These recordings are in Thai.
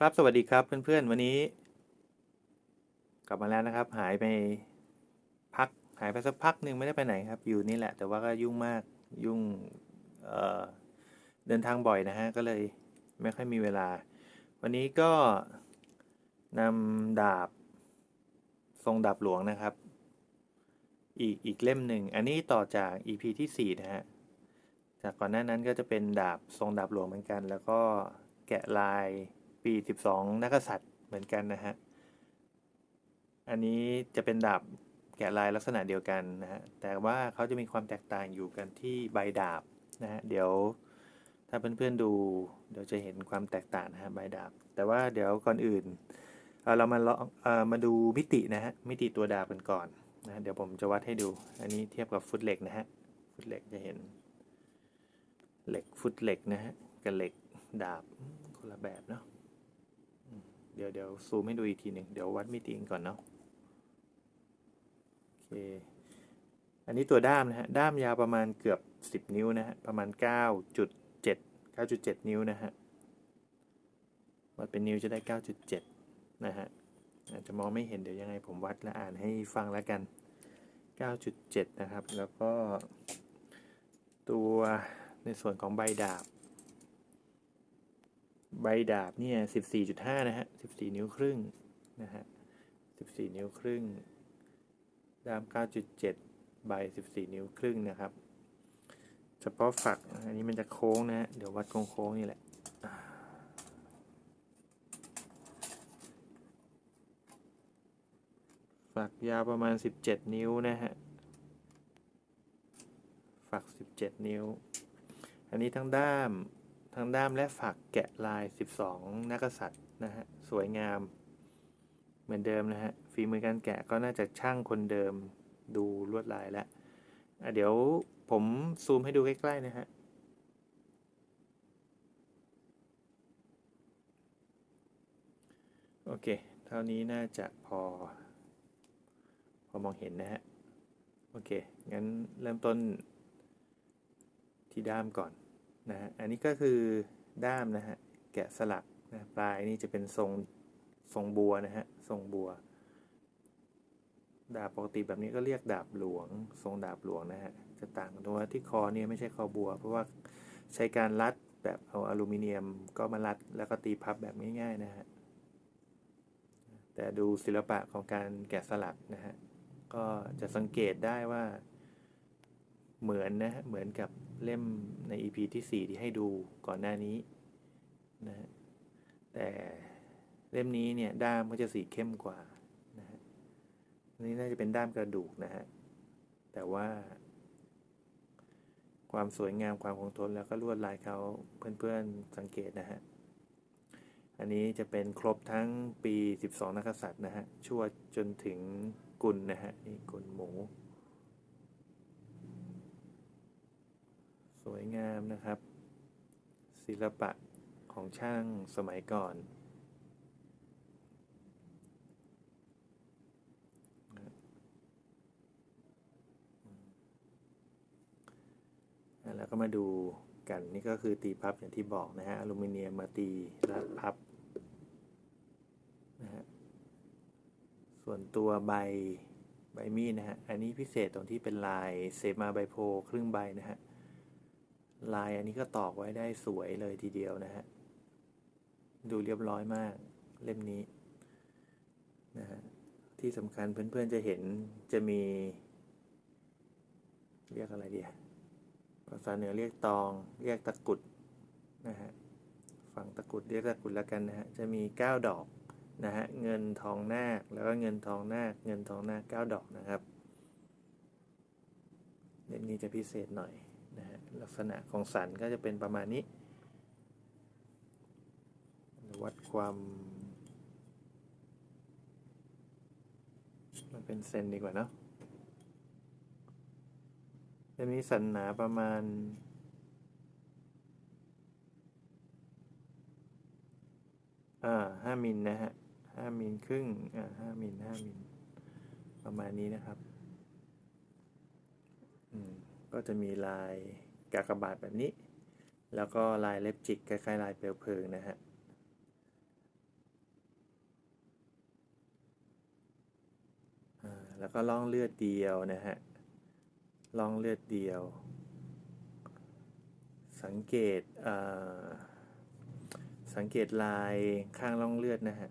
ครับสวัสดีครับเพื่อนๆ วันนี้ กลับมาแล้วนะครับ หายไปพักหายไปสักพักหนึ่งไม่ได้ไปไหนครับ อยู่นี่แหละ แต่ว่าก็ยุ่งมากยุ่งเเดินทางบ่อยนะฮะ ก็เลยไม่ค่อยมีเวลา วันนี้ก็นำดาบ ทรงดาบหลวงนะครับ อีกอีกเล่มหนึ่ง อันนี้ต่อจาก EP ที่ 4 นะฮะ จากก่อนหน้านั้นก็จะเป็นดาบทรงดาบหลวงเหมือนกัน แล้วก็แกะลาย ปี 12 นักษัตริย์เหมือนกันนะฮะ อันนี้จะเป็นดาบแกะลายลักษณะเดียวกันนะฮะ แต่ว่าเขาจะมีความแตกต่างอยู่กันที่ใบดาบนะฮะ เดี๋ยวถ้าเพื่อนๆดูเดี๋ยวจะเห็นความแตกต่างนะฮะใบดาบ แต่ว่าเดี๋ยวก่อนอื่นเอ่อเรามาลองเออมาดูมิตินะฮะ มิติตัวดาบกันก่อนนะเดี๋ยวผมจะวัดให้ดู อันนี้เทียบกับฟุตเหล็กนะฮะ ฟุตเหล็กจะเห็น เหล็กฟุตเหล็กนะฮะ กับเหล็กดาบคนละแบบเนาะ เดี๋ยวเดี๋ยวซูมให้ดูอีกทีหนึ่งเดี๋ยววัดมิติก่อนเนาะโอเค อันนี้ตัวด้ามนะฮะ ด้ามยาวประมาณเกือบ 10 นิ้วนะฮะ ประมาณ 9.7 9.7 นิ้วนะฮะวัดเป็นนิ้วจะได้ 9.7 นะฮะ อาจจะมองไม่เห็นเดี๋ยวยังไงผมวัดและอ่านให้ฟังแล้วกัน 9.7 นะครับ แล้วก็ตัวในส่วนของใบดาบ ใบดาบเนี่ย14.5นะฮะ14นิ้วครึ่งนะฮะ14นิ้วครึ่ง ด้าม9.7ใบ14นิ้วครึ่งนะครับ เฉพาะฝักอันนี้มันจะโค้งนะฮะเดี๋ยววัดโค้งๆนี่แหละฝักยาวประมาณ 17 นิ้วนะฮะ ฝัก 17 นิ้ว อันนี้ทั้งด้าม ทั้งด้ามและฝัก แกะลาย 12 นักษัตริย์นะฮะ สวยงาม เหมือนเดิมนะฮะ ฝีมือการแกะก็น่าจะช่างคนเดิมดูลวดลายแล้วเดี๋ยวผมซูมให้ดูใกล้ ๆ นะฮะโอเค เท่านี้น่าจะพอ พอมองเห็นนะฮะ โอเค งั้นเริ่มต้นที่ด้ามก่อนนะฮะ อันนี้ก็คือ ด้ามนะฮะแกะสลักนะปลายนี่จะเป็นทรงทรงบัวนะฮะทรงบัว ดาบปกติแบบนี้ก็เรียกดาบหลวง ทรงดาบหลวงนะฮะจะต่างกันตรงว่าที่คอเนี่ยไม่ใช่คอบัว เพราะว่าใช้การรัดแบบเอาอลูมิเนียมก็มารัดแล้วก็ตีพับแบบง่ายๆนะฮะแต่ดูศิลปะของการแกะสลักนะฮะก็จะสังเกตได้ว่าเหมือนนะฮะเหมือนกับ เล่มใน EP ที่ 4 ที่ให้ดูก่อนหน้านี้นะฮะแต่เล่มนี้เนี่ยด้ามก็จะสีเข้มกว่านะฮะอันนี้น่าจะเป็นด้ามกระดูกนะฮะแต่ว่า ความสวยงามความคงทนแล้วก็ลวดลายเขาเพื่อนๆสังเกตนะฮะอันนี้จะเป็นครบทั้งปี 12 นักกษัตริย์นะฮะชั่วจนถึงกุลนะฮะนี่กุลหมู วยงามนะครับ ศิลปะของช่างสมัยก่อน แล้วก็มาดูกันนี่ก็คือตีพับอย่างที่บอกนะฮะอลูมิเนียมมาตีแล้วพับนะฮะส่วนตัวใบใบมีดนะฮะ อันนี้พิเศษตรงที่เป็นลายเซมาใบโพครึ่งใบนะฮะ ลายอันนี้ก็ตอกไว้ได้สวยเลยทีเดียวนะฮะ ดูเรียบร้อยมากเล่มนี้นะฮะที่สำคัญเพื่อนๆจะเห็นจะมี เรียกอะไรเดียภาษาเหนือเรียกตอง เรียกตะกุดนะฮะฝั่งตะกุดเรียกตะกุดแล้วกันนะฮะจะมี 9 ดอกนะฮะเงินทองนาคแล้วก็เงินทองนาคเงินทองนาค9ดอกนะครับเล่มนี้จะพิเศษหน่อย ลักษณะของสันก็จะเป็นประมาณนี้ วัดความ มันเป็นเซนดีกว่าเนาะเล่มนี้สันหนาประมาณอ่าห้ามิลนะฮะห้ามิลครึ่งอ่าห้ามิลห้ามิลประมาณนี้นะครับ อืม ก็จะมีลาย กากบาดแบบนี้ แล้วก็ลายเล็บจิกคล้ายๆลายเปลวเพลิงนะฮะแล้วก็ล่องเลือดเดียวนะฮะล่องเลือดเดียว สังเกตสังเกตลายข้างล่องเลือดนะฮะ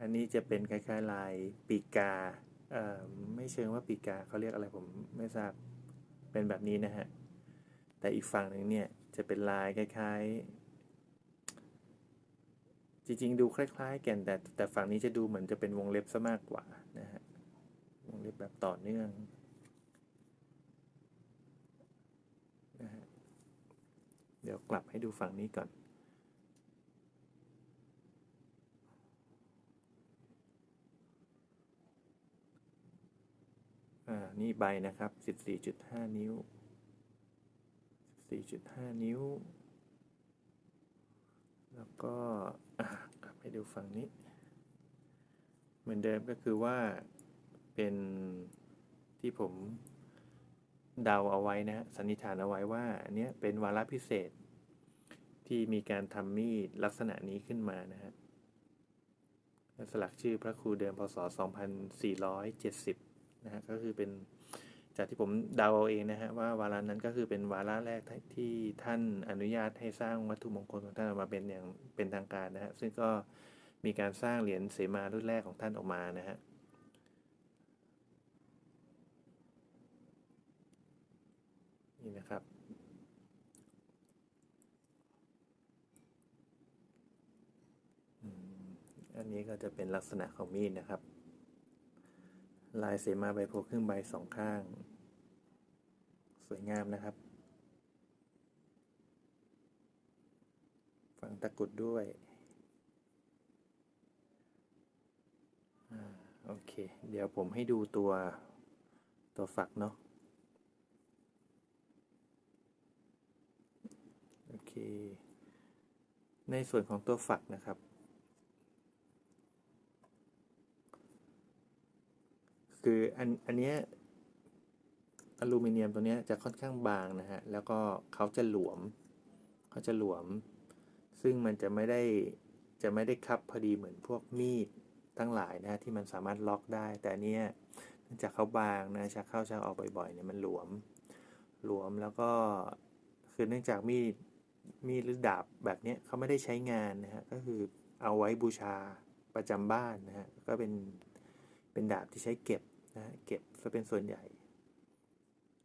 อันนี้จะเป็นคล้ายๆลายปีกาไม่เชิงว่าปีกาเขาเรียกอะไรผมไม่ทราบเป็นแบบนี้นะฮะ แต่อีกฝั่งหนึ่งเนี่ยจะเป็นลายคล้ายๆ จริงๆ ดูคล้ายๆ กันแต่แต่ฝั่งนี้จะดูเหมือนจะเป็นวงเล็บซะมากกว่านะฮะวงเล็บแบบต่อเนื่องนะฮะเดี๋ยวกลับให้ดูฝั่งนี้ก่อนอ่านี่ใบนะครับ 14.5 นิ้ว 4.5 นิ้ว แล้วก็กลับไปดูฝั่งนี้ เหมือนเดิมก็คือว่าเป็นที่ผมเดาเอาไว้นะฮะสันนิษฐานเอาไว้ว่าอันเนี้ยเป็นวาระพิเศษ ที่มีการทำมีดลักษณะนี้ขึ้นมานะฮะและสลักชื่อพระครูเดิมพศ 2470 นะฮะก็คือเป็น จากที่ผมเดาเอาเองนะฮะว่าวาระนั้นก็คือเป็นวาระแรกที่ท่านอนุญาตให้สร้างวัตถุมงคลของท่านออกมาเป็นอย่างเป็นทางการนะฮะซึ่งก็มีการสร้างเหรียญเสมารุ่นแรกของท่านออกมานะฮะนี่นะครับ อันนี้ก็จะเป็นลักษณะของมีดนะครับ ลายเสมาใบโพครึ่งใบสองข้าง สวยงามนะครับ ฝังตะกุดด้วยอโอเค เดี๋ยวผมให้ดูตัวตัวฝักเนาะโอเค ในส่วนของตัวฝักนะครับ คืออันอันเนี้ยอลูมิเนียมตัวเนี้ยจะค่อนข้างบางนะฮะ แล้วก็เขาจะหลวมเขาจะหลวม ซึ่งมันจะไม่ได้จะไม่ได้คับพอดีเหมือนพวกมีดทั้งหลายนะฮะที่มันสามารถล็อกได้ แต่เนี้ยเนื่องจากเขาบางนะชักเข้าชักออกบ่อยๆเนี่ยมันหลวม หลวมแล้วก็คือเนื่องจากมีดมีดหรือดาบแบบเนี้ยเขาไม่ได้ใช้งานนะฮะ ก็คือเอาไว้บูชาประจำบ้านนะฮะ ก็เป็นเป็นดาบที่ใช้เก็บ นะเก็บซะเป็นส่วนใหญ่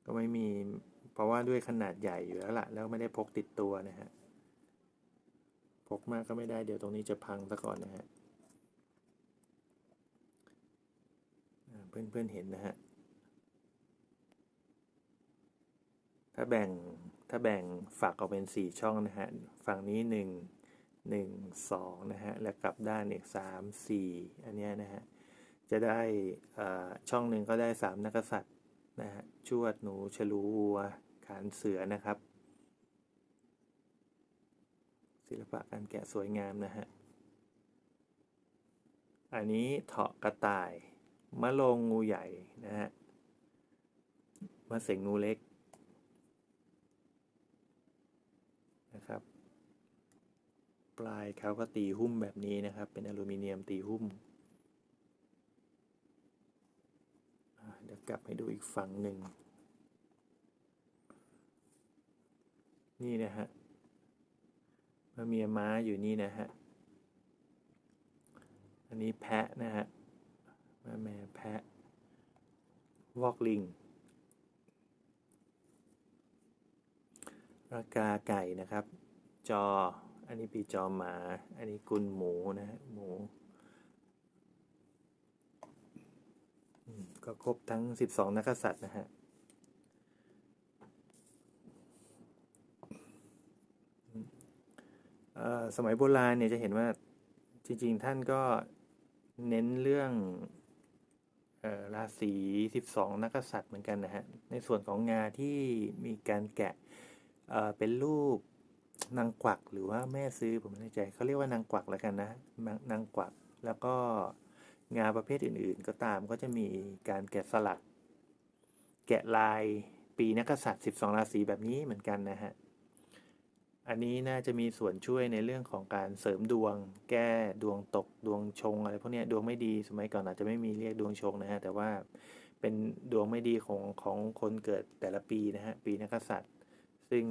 ก็ไม่มีเพราะว่าด้วยขนาดใหญ่อยู่แล้วล่ะแล้วไม่ได้พกติดตัวนะฮะพกมากก็ไม่ได้เดี๋ยวตรงนี้จะพังซะก่อนนะฮะอ่าเพื่อนเห็นนะฮะถ้าแบ่งถ้าแบ่งฝักออกเป็นสี่ช่องนะฮะฝั่งนี้หนึ่งหนึ่งสองนะฮะแล้วกลับด้านอีกสามสี่อันนี้นะฮะ จะได้ช่องหนึ่งก็ได้สามนักษัตริย์นะฮะชวดหนูฉลูวัว ขานเสือนะครับ ศิลปะการแกะสวยงามนะฮะอันนี้เถาะกระต่ายมะโรงงูใหญ่นะฮะมะเสงงูเล็กนะครับ ปลายเขาก็ตีหุ้มแบบนี้นะครับ เป็นอลูมิเนียมตีหุ้มอ่าเดี๋ยวกลับให้ดูอีกฝั่งหนึ่ง นี่นะฮะมะเมียม้าอยู่นี่นะฮะ อันนี้แพะนะฮะมะแม่แพะ วอกลิงรากาไก่นะครับ จอ อันนี้ปีจอหมา อันนี้กุนหมูนะฮะ หมูอืม ก็ครบทั้ง 12 นักษัตริย์นะฮะสมัยโบราณเนี่ยจะเห็นว่าจริง ๆ ท่านก็เน้นเรื่องอราศี12 นักษัตริย์เหมือนกันนะฮะ ในส่วนของงาที่มีการแกะเเป็นรูปนางกวักหรือว่าแม่ซื้อผมไม่แน่ใจเขาเรียกว่านางกวักแล้วกันนะนางกวักแล้วก็ งานประเภทอื่นๆ ก็ตามก็จะมีการแกะสลัก แกะลายปีนักษัตริย์ 12 ราศีแบบนี้เหมือนกันนะฮะ อันนี้น่าจะมีส่วนช่วยในเรื่องของการเสริมดวง แก้ดวงตกดวงชงอะไรพวกเนี้ยดวงไม่ดีสมัยก่อนอาจจะไม่มีเรียกดวงชงนะฮะ แต่ว่าเป็นดวงไม่ดีของของคนเกิดแต่ละปีนะฮะ ปีนักษัตริย์ ซึ่ง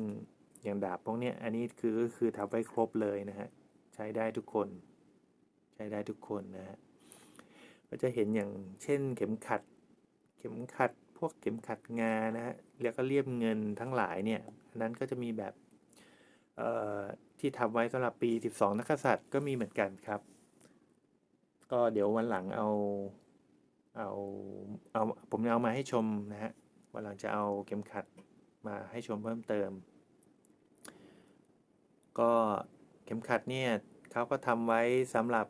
อย่างดาบพวกเนี้ยอันนี้คือก็คือทำไว้ครบเลยนะฮะ ใช้ได้ทุกคน ใช้ได้ทุกคนนะฮะ ก็จะเห็นอย่างเช่นเข็มขัด เข็มขัด พวกเข็มขัดงานะฮะแล้วก็เลี่ยมเงินทั้งหลายเนี่ยนั้นก็จะมีแบบเอ่อที่ทำไว้สำหรับปี 12 นักกษัตริย์ก็มีเหมือนกันครับ ก็เดี๋ยววันหลังเอาเอาเอาผมจะเอามาให้ชมนะฮะวันหลังจะเอาเข็มขัดมาให้ชมเพิ่มเติม ก็เข็มขัดเนี่ยเขาก็ทำไว้สำหรับ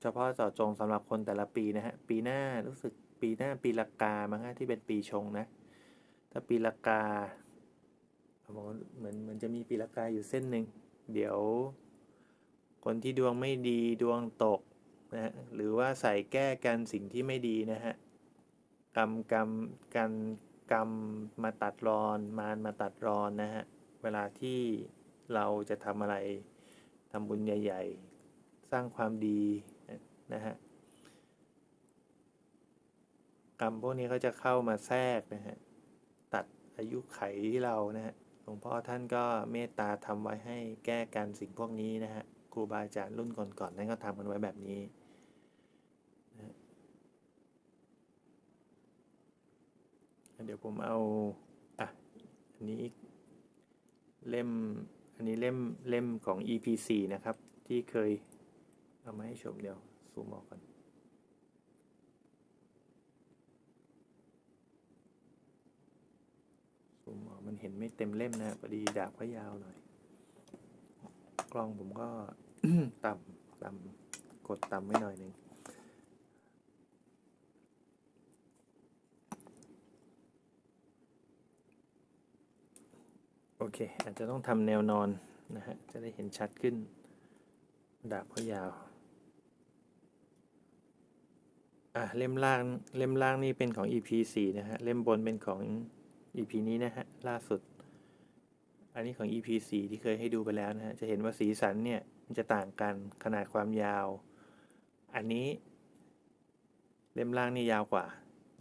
เฉพาะเจาะจงสำหรับคนแต่ละปีนะฮะ ปีหน้ารู้สึกปีหน้าปีละกามั้งฮะที่เป็นปีชงนะ ถ้าปีละกาผมว่าเหมือนเหมือนจะมีปีละกาอยู่เส้นหนึ่ง เดี๋ยว คนที่ดวงไม่ดีดวงตกนะฮะหรือว่าใส่แก้กันสิ่งที่ไม่ดีนะฮะกรรมกรรมกันกรรมมาตัดรอนมารมาตัดรอนนะฮะเวลาที่เราจะทำอะไรทำบุญใหญ่ ๆ สร้างความดี นะฮะกรรมพวกนี้เขาจะเข้ามาแทรกนะฮะตัดอายุไขที่เรานะฮะหลวงพ่อท่านก็เมตตาทำไว้ให้แก้กันสิ่งพวกนี้นะฮะครูบาอาจารย์รุ่นก่อนๆนั่นก็ทำกันไว้แบบนี้นะเดี๋ยวผมเอาอะอันนี้เล่มอันนี้เล่มเล่มของ EP4 นะครับ ที่เคยเอามาให้ชมเดี๋ยว ซูมออกก่อนซูมออกมันเห็นไม่เต็มเล่มนะพอดีดาบก็ยาวหน่อย กล้องผมก็ต่ำต่ำกดต่ำไว้หน่อยหนึ่งโอเค อาจจะต้องทำแนวนอนนะฮะ จะได้เห็นชัดขึ้น ดาบก็ยาว อะเล่มล่างเล่มล่างนี่เป็นของ EP 4 นะฮะ เล่มบนเป็นของ EP นี้นะฮะ ล่าสุด อันนี้ของ EP 4 ที่เคยให้ดูไปแล้วนะฮะ จะเห็นว่าสีสันเนี่ยมันจะต่างกันขนาดความยาว อันนี้ เล่มล่างนี่ยาวกว่า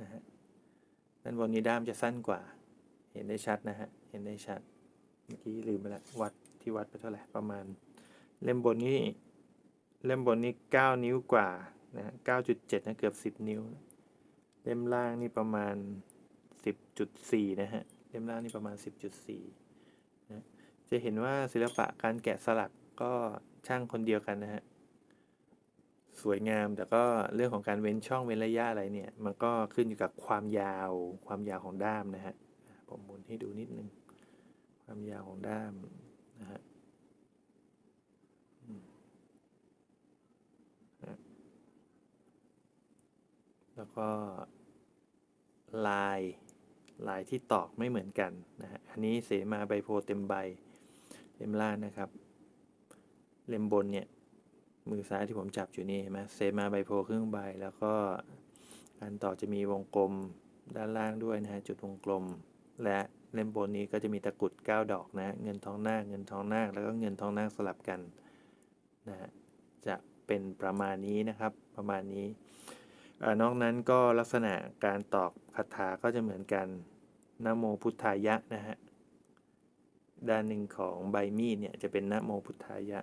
นะฮะด้านบนนี้ด้ามจะสั้นกว่า เห็นได้ชัดนะฮะ เห็นได้ชัด เมื่อกี้ลืมไปล้ววัดที่วัดไปเท่าไหร่ประมาณ เล่มบนนี้ เล่มบนนี้9นิ้วกว่า นะฮะ9.7 นะ เกือบ 10 นิ้ว เล่มล่างนี่ประมาณ 10.4 นะฮะ เล่มล่างนี่ประมาณ 10.4 นะ จะเห็นว่าศิลปะการแกะสลักก็ช่างคนเดียวกันนะฮะ สวยงาม แต่ก็เรื่องของการเว้นช่องเว้นระยะอะไรเนี่ย มันก็ขึ้นอยู่กับความยาว ความยาวของด้ามนะฮะ ผมหมุนให้ดูนิดนึง ความยาวของด้ามนะฮะอืมนะแล้ว ก็ลายลายที่ตอกไม่เหมือนกันนะฮะอันนี้เสมาใบโพเต็มใบเล่มล่างนะครับ เล่มบนเนี่ยมือซ้ายที่ผมจับอยู่นี่เห็นไหมเซมาใบโพครึ่งใบแล้วก็การต่อจะมีวงกลมด้านล่างด้วยนะฮะจุดวงกลม และเล่มบนนี้ก็จะมีตะกุด 9 ดอกนะเงินทองหน้าเงินทองหน้าแล้วก็เงินทองหน้าสลับกันนะฮะจะเป็นประมาณนี้นะครับประมาณนี้ นอกนั้นก็ลักษณะการตอกคาถาก็จะเหมือนกันนะโมพุทธายะนะฮะด้านหนึ่งของใบมีดเนี่ยจะเป็นนะโมพุทธายะ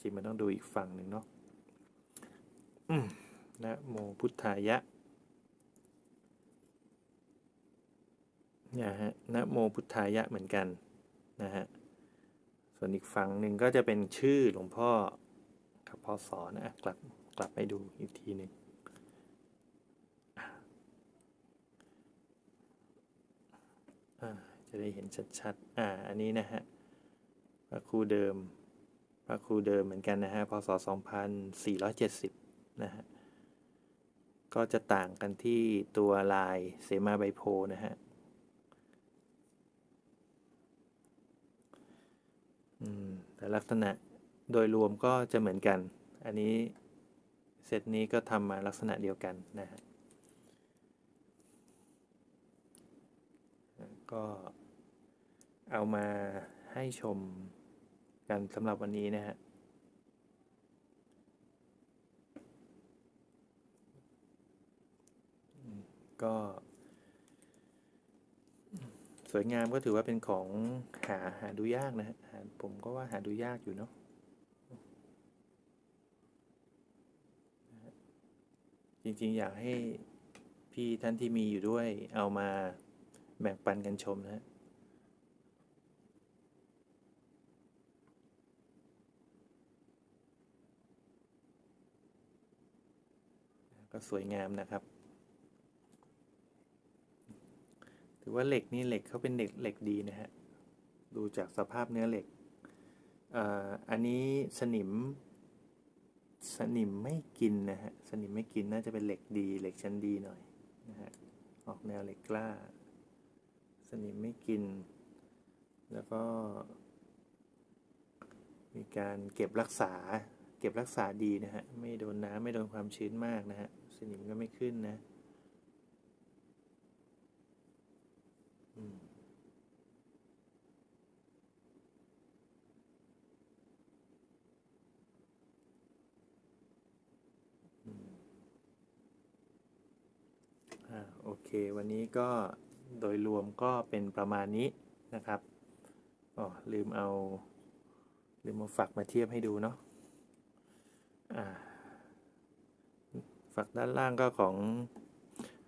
จริงมันต้องดูอีกฝั่งหนึ่งเนาะนะโมพุทธายะนี่ยฮะนะโมพุทธายะเหมือนกันนะฮะ ส่วนอีกฝั่งหนึ่งก็จะเป็นชื่อหลวงพ่อกับพ่อสอนนะกลับกลับไปดูอีกทีหนึ่งอ่า จะได้เห็นชัดๆ อ่า อันนี้นะฮะ พระครูเดิม พระครูเดิมเหมือนกันนะฮะ พศ 2470 นะฮะ ก็จะต่างกันที่ตัวลายเสมาใบโพนะฮะ อืม แต่ลักษณะโดยรวมก็จะเหมือนกัน อันนี้เซตนี้ก็ทำมาลักษณะเดียวกันนะฮะก็ เอามาให้ชมกันสำหรับวันนี้นะฮะก็สวยงามก็ถือว่าเป็นของหาหาดูยากนะฮะผมก็ว่าหาดูยากอยู่เนาะจริงๆ อยากให้พี่ท่านที่มีอยู่ด้วยเอามาแบ่งปันกันชมนะฮะ สวยงามนะครับ ถือว่าเหล็กนี่เหล็กเขาเป็นเหล็กเหล็กดีนะฮะ ดูจากสภาพเนื้อเหล็กอันนี้สนิม สนิมไม่กินนะฮะ สนิมไม่กินน่าจะเป็นเหล็กดี เหล็กชั้นดีหน่อยนะฮะ ออกแนวเหล็กกล้า สนิมไม่กิน แล้วก็ มีการเก็บรักษา เก็บรักษาดีนะฮะ ไม่โดนน้ำไม่โดนความชื้นมากนะฮะ สนิมก็ไม่ขึ้นนะ อืมอ่าโอเค วันนี้ก็โดยรวมก็เป็นประมาณนี้นะครับอ๋อลืมเอา ลืมมาฝักมาเทียบให้ดูเนาะอ่า ฝักด้านล่างก็ของ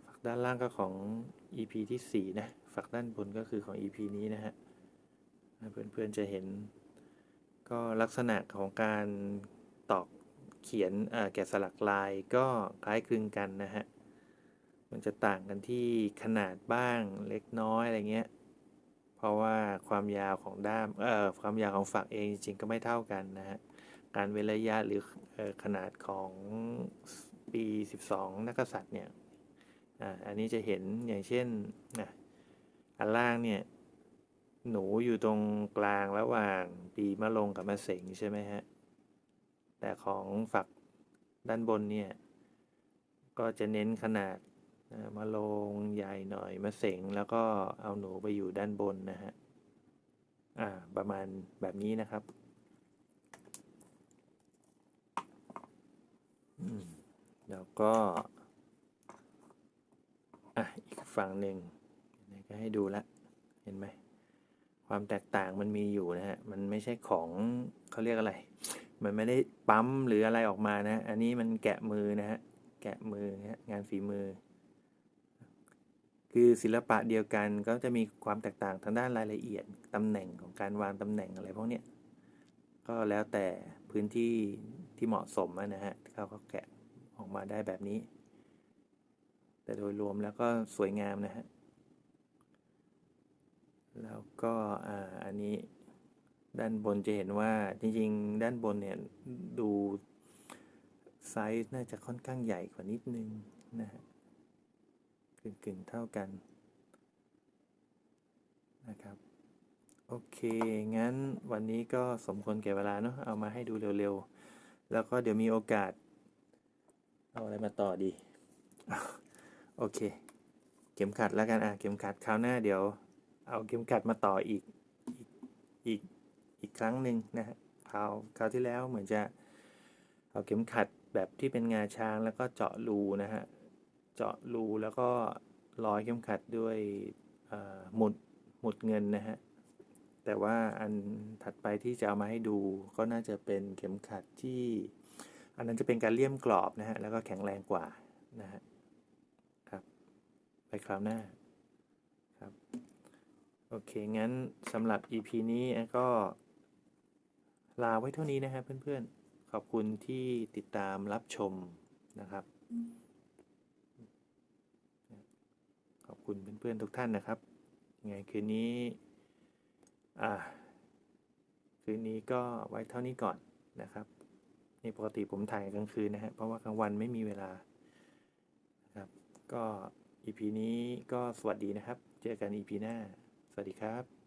ฝักด้านล่างก็ของ EP ที่สี่นะ ฝักด้านบนก็คือของ EP นี้นะฮะ เพื่อนๆจะเห็น ก็ลักษณะของการตอกเขียนแกะสลักลายก็คล้ายคลึงกันนะฮะ มันจะต่างกันที่ขนาดบ้างเล็กน้อยอะไรเงี้ย เพราะว่าความยาวของด้าม เอ่อ ความยาวของฝักเองจริงๆก็ไม่เท่ากันนะฮะ การเว้นระยะหรือออขนาดของ ปี12นักษัตริย์เนี่ยอ่าอันนี้จะเห็นอย่างเช่นนะอันล่างเนี่ยหนูอยู่ตรงกลางระหว่างปีมะลงกับมะเสงใช่ไหมฮะ แต่ของฝักด้านบนเนี่ย ก็จะเน้นขนาดมะลงใหญ่หน่อยมะเสงแล้วก็เอาหนูไปอยู่ด้านบนนะฮะ อ่าประมาณแบบนี้นะครับ อืม แล้วก็อะอีกฝั่งหนึ่งก็ให้ดูละเห็นไหมความแตกต่างมันมีอยู่นะฮะ มันไม่ใช่ของเขาเรียกอะไร มันไม่ได้ปั๊มหรืออะไรออกมานะ อันนี้มันแกะมือนะฮะ แกะมือนะฮะงานฝีมือ คือศิลปะเดียวกันก็จะมีความแตกต่างทางด้านรายละเอียด ตำแหน่งของการวางตำแหน่งอะไรพวกเนี้ย ก็แล้วแต่พื้นที่ที่เหมาะสมอะนะฮะเขาก็แกะ ออกมาได้แบบนี้ แต่โดยรวมแล้วก็สวยงามนะฮะ แล้วก็อ่าอันนี้ด้านบนจะเห็นว่าจริงๆ ด้านบนเนี่ยดูไซส์น่าจะค่อนข้างใหญ่กว่านิดนึงนะฮะกึ่งๆเท่ากันนะครับ โอเค งั้นวันนี้ก็สมควรแก่เวลาเนาะเอามาให้ดูเร็วๆ แล้วก็เดี๋ยวมีโอกาส เอาอะไรมาต่อดี โอเค เข็มขัดแล้วกันอะเข็มขัดคราวหน้าเดี๋ยว เอาเข็มขัดมาต่ออีกอีกอีกอีกครั้งหนึ่งนะฮะคราวคราวที่แล้วเหมือนจะเอาเข็มขัดแบบที่เป็นงาช้างแล้วก็เจาะรูนะฮะเจาะรูแล้วก็ร้อยเข็มขัดด้วยหมุดหมุดเงินนะฮะแต่ว่าอันถัดไปที่จะเอามาให้ดูก็น่าจะเป็นเข็มขัดที่ อันนั้นจะเป็นการเลี่ยมกรอบนะฮะ แล้วก็แข็งแรงกว่านะฮะครับ ไปคราวหน้าครับ โอเค งั้นสำหรับ EP นี้ก็ลาไว้เท่านี้นะครับเพื่อนๆ ขอบคุณที่ติดตามรับชมนะครับ ขอบคุณเพื่อนๆทุกท่านนะครับยังไงคืนนี้ อ่า คืนนี้ก็ไว้เท่านี้ก่อนนะครับ นี่ปกติผมถ่ายกลางคืนนะฮะเพราะว่ากลางวันไม่มีเวลานะครับ ก็ EP นี้ก็สวัสดีนะครับ เจอกัน EP หน้า สวัสดีครับ